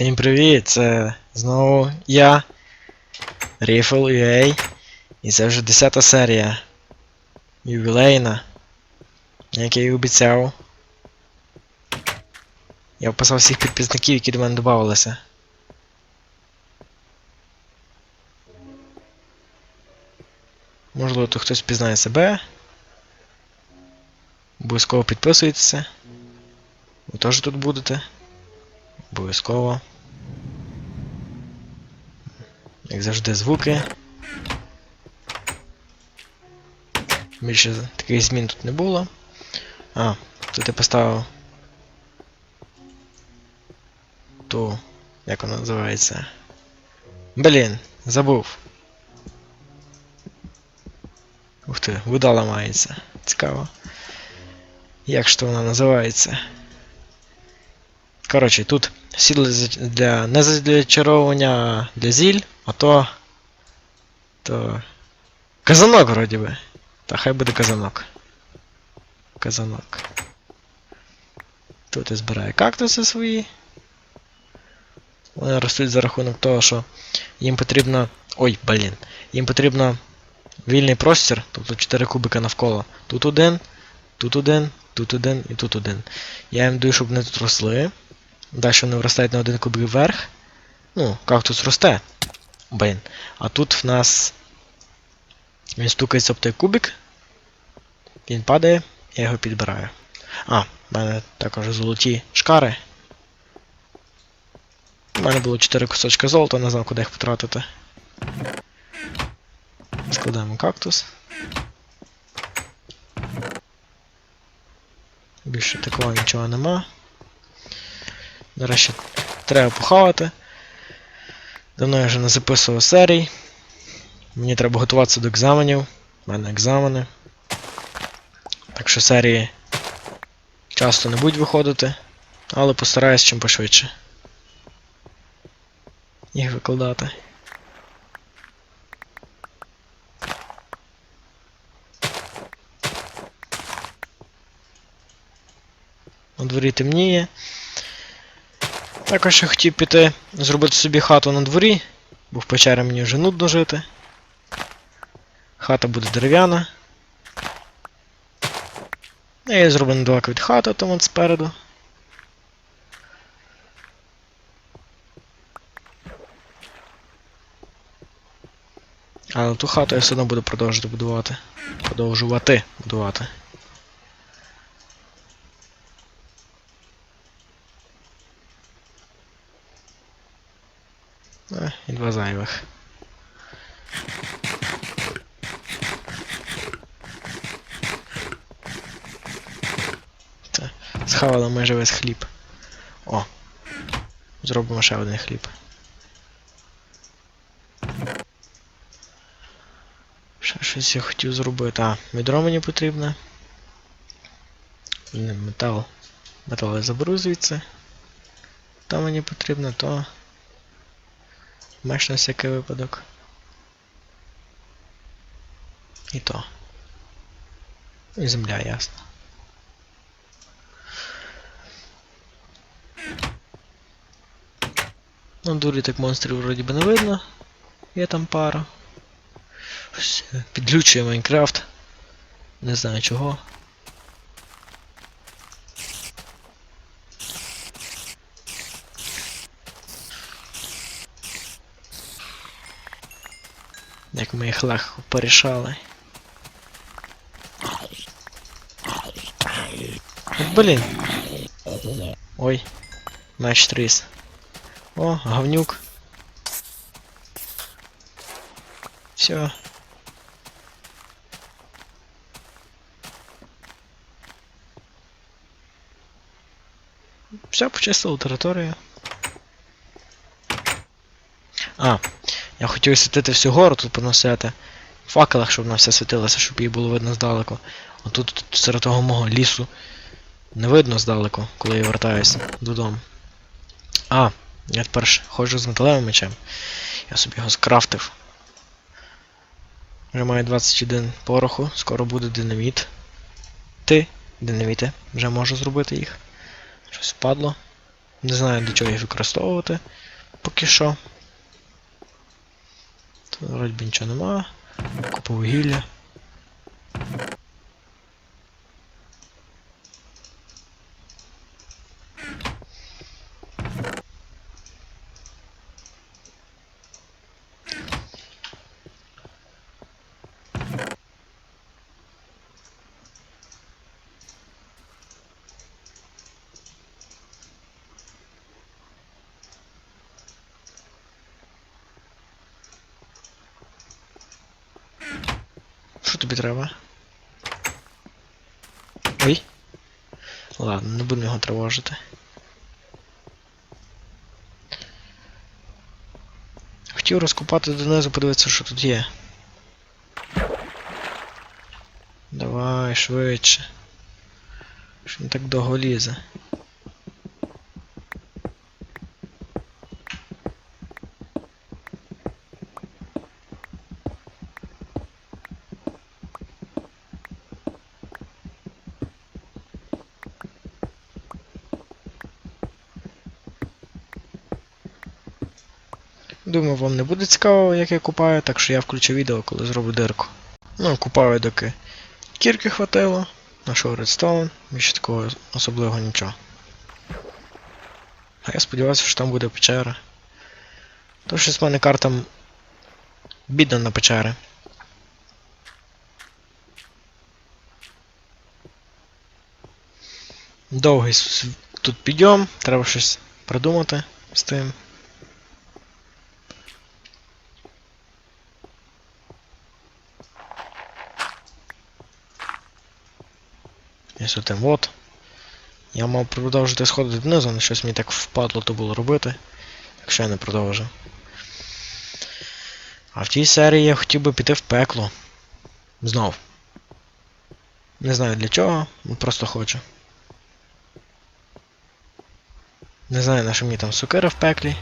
Всім привіт! Це знову я, Rifle UA, і це вже 10 серія. Ювілейна. Як я і обіцяв. Я вписав всіх підписників, які до мене додавалися. Можливо, тут хтось пізнає себе. Обов'язково підписуйтеся. Ви теж тут будете. Обов'язково. Як завжди, звуки. Більше таких змін тут не було. А, тут я поставив ту, як вона називається. Блін, забув. Ух ти, вода ламається. Цікаво. Як ж то вона називається? Коротше, тут за- для не для чаровування, а для зіль, а то. То. Казанок вроді би. Та хай буде казанок. Казанок. Тут я збираю кактуси свої. Вони ростуть за рахунок того, що їм потрібно. Ой, блін. Їм потрібно вільний простір, тобто 4 кубика навколо. Тут один, тут один, тут один і тут один. Я їм даю, щоб вони тут росли. Далі вони виростають на один кубик вверх. Ну, кактус росте. Блін. А тут в нас. Він стукається об той кубик. Він падає, я його підбираю. А, в мене також золоті шкари. У мене було 4 кусочки золота, не знав, куди їх потратити. Складаємо кактус. Більше такого нічого нема. Нарешті треба похавати. Давно я вже не записував серій. Мені треба готуватися до екзаменів. У мене екзамени. Так що серії часто не будуть виходити, але постараюсь чим пошвидше. Їх викладати. На дворі темніє. Також я хотів піти зробити собі хату на дворі, бо в печері мені вже нудно жити. Хата буде дерев'яна. Я її зроблю недалеко від хати, там от спереду. Але ту хату я все одно буду продовжувати будувати. Продовжувати будувати. Е, і два зайвих. Це, схавали майже весь хліб. О! Зробимо ще один хліб. Ще щось я хотів зробити. А, відро мені потрібне. Не, Метал. Метал я заберу звідси. То мені потрібно, то. Меш на всякий випадок. І то. І земля, ясно. На дурі так монстрів вроді би не видно. Є там пара. Щось, е, Майнкрафт. Не знаю чого. Як ми їх легко порішали. Блін. Ой. Меч тріс. О, говнюк. Все. Все, почистили територію. А, я хотів освітити всю гору тут поносити. В факелах, щоб вона все світилося, щоб її було видно здалеку. А тут, тут серед того мого лісу не видно здалеку, коли я вертаюся додому. А, я тепер ходжу з металевим мечем. Я собі його скрафтив. Вже маю 21 пороху, скоро буде динаміт. Ти, динаміти, вже можу зробити їх. Щось впадло. Не знаю, для чого їх використовувати. Поки що. Тут вроді нічого нема. Купа вугілля. Що тобі треба? Ой. Ладно, не будемо його тривожити. Хотів розкопати донизу, подивитися, що тут є. Давай, швидше. Що він так довго лізе. Думаю, вам не буде цікаво, як я купаю, так що я включу відео, коли зроблю дирку. Ну, купаю доки кірки хватило, нашов редстоун, більше такого особливого нічого. А я сподіваюся, що там буде печера. То щось в мене карта бідна на печери. Довгий тут підйом, треба щось придумати з тим. Ось отим от. Я мав продовжити сходити донизу, але щось мені так впадло то було робити. Так що я не продовжив. А в тій серії я хотів би піти в пекло. Знов. Не знаю для чого, просто хочу. Не знаю, на що мені там сокира в пеклі.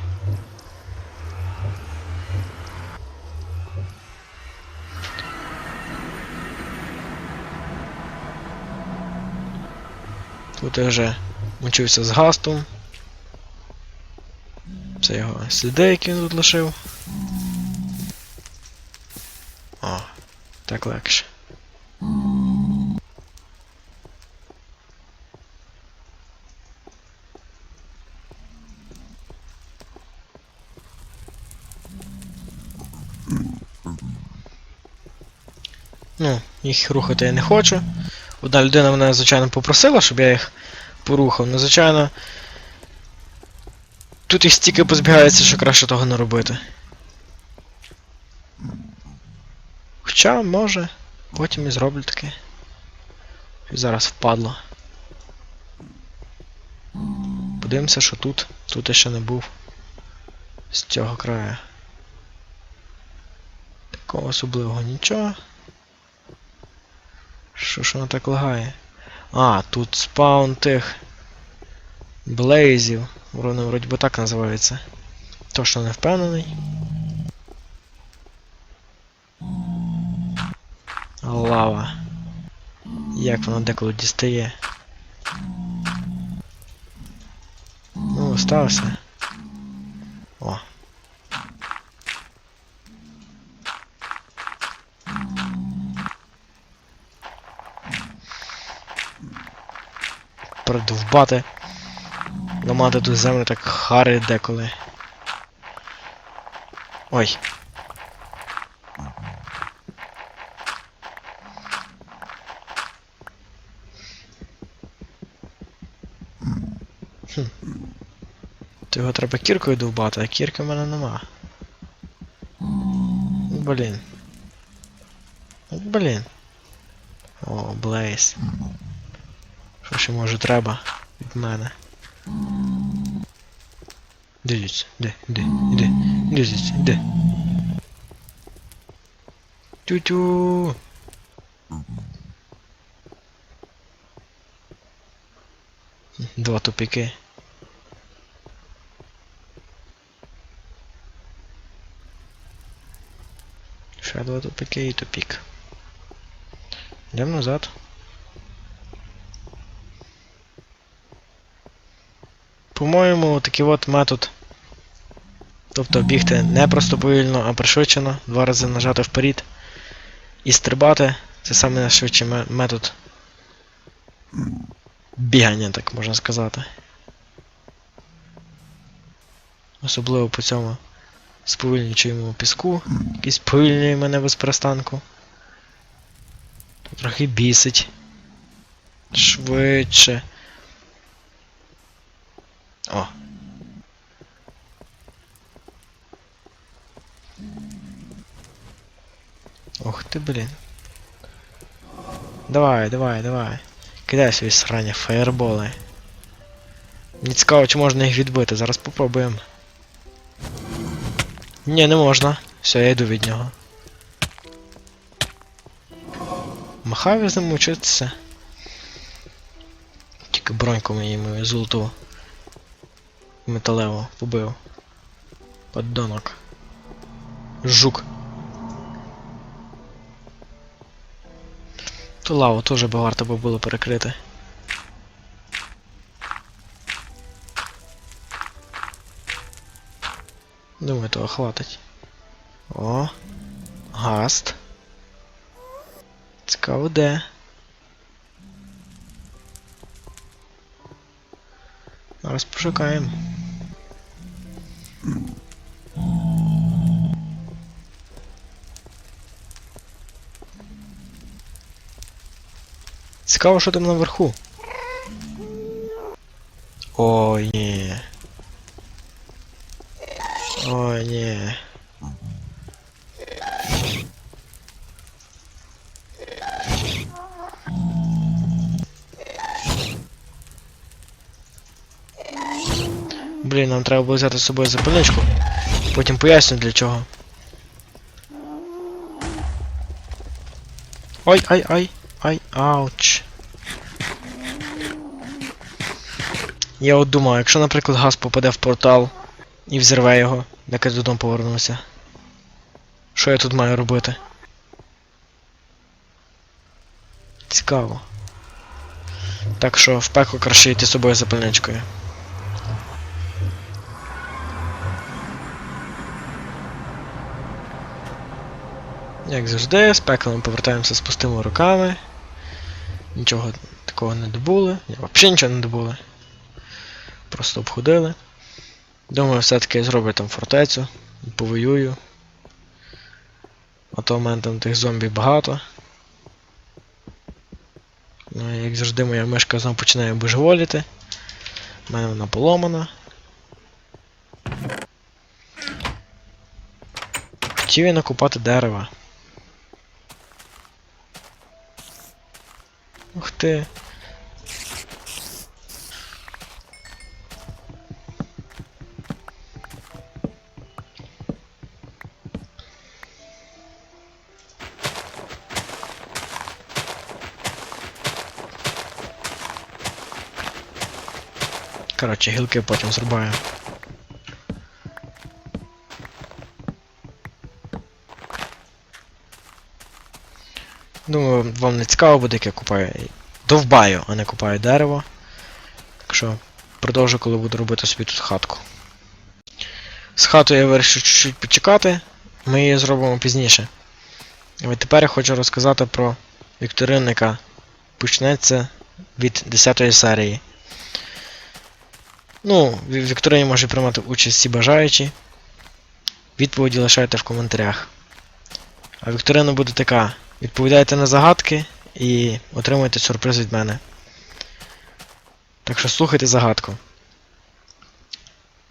Тут я вже мочився з гастом. Це його сліди, які він тут лишив. О, так легше. Ну, їх рухати я не хочу. Одна людина мене, звичайно, попросила, щоб я їх порухав. Ну, звичайно. Тут їх стільки позбігається, що краще того не робити. Хоча, може, потім і зроблю таке. Щось Зараз впадло. Подивимося, що тут. Тут я ще не був. З цього краю. Такого особливого нічого. Що ж воно так лагає? А, тут спаун тих блейзів. Воно вроді би так називається. Точно не впевнений. Лава. Як воно деколи дістає. Ну, остався. О. Продовбати. Ламати ту землю так хари деколи. Ой. Хм. То його треба кіркою довбати, а кірки в мене нема. Блін. Блін. О, Блейз. Ще може треба від мене? Дивіться, де, де, де, звідси, де? Тю-тю. Два тупики. Ще два тупики і тупик. Йдемо назад. По-моєму, такий от метод. Тобто бігти не просто повільно, а пришвидшено, два рази нажати вперед. І стрибати це саме найшвидший метод бігання, так можна сказати. Особливо по цьому сповільнюючому піску, який сповільнює мене без перестанку. Трохи бісить. Швидше. О. Ух ти, блін. Давай, давай, давай. Кидай свої срані фаєрболи. Мені цікаво, чи можна їх відбити. Зараз попробуємо. Ні, не можна. Все, я йду від нього. Махав я з ним учитися. Тільки броньку мені мою золоту. Металеву побив. Поддонок. Жук. Ту лаву теж би варто би було перекрити. Думаю, того хватить. О. Гаст. Цікаво де. Зараз пошукаємо. Цікаво, що там наверху. О, ні. Ой, ні. Блін, нам треба було взяти з собою запальничку. Потім поясню для чого. Ой, ай, ай, ай, ауч. Я от думаю, якщо, наприклад, газ попаде в портал і взірве його, як я додому повернуся. Що я тут маю робити? Цікаво. Так що в пекло краще йти з собою запальничкою. Як завжди, з пеклом повертаємося з пустими руками. Нічого такого не добули. Ні, взагалі нічого не добули. Просто обходили. Думаю, все-таки зроблю там фортецю, повоюю. А то в мене там тих зомбі багато. Ну, як завжди, моя мишка знову починає божеволіти. У мене вона поломана. Хотів я накупати дерева. Ух ти. Коротше, гілки потім зрубаю. Вам не цікаво буде, як я купаю. Довбаю, а не купаю дерево. Так що продовжу, коли буду робити собі тут хатку. З хатою я вирішив чуть-чуть почекати, ми її зробимо пізніше. А тепер я хочу розказати про вікторину, яка почнеться від 10 серії. Ну, в вікторині може приймати участь всі бажаючі. Відповіді лишайте в коментарях. А вікторина буде така. Відповідайте на загадки і отримуйте сюрприз від мене. Так що слухайте загадку.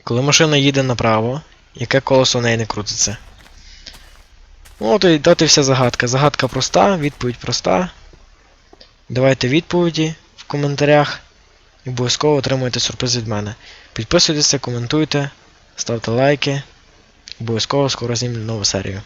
Коли машина їде направо, яке колесо в неї не крутиться? Ну, от і дати вся загадка. Загадка проста, відповідь проста. Давайте відповіді в коментарях. І обов'язково отримуєте сюрприз від мене. Підписуйтеся, коментуйте, ставте лайки. Обов'язково скоро знімлю нову серію.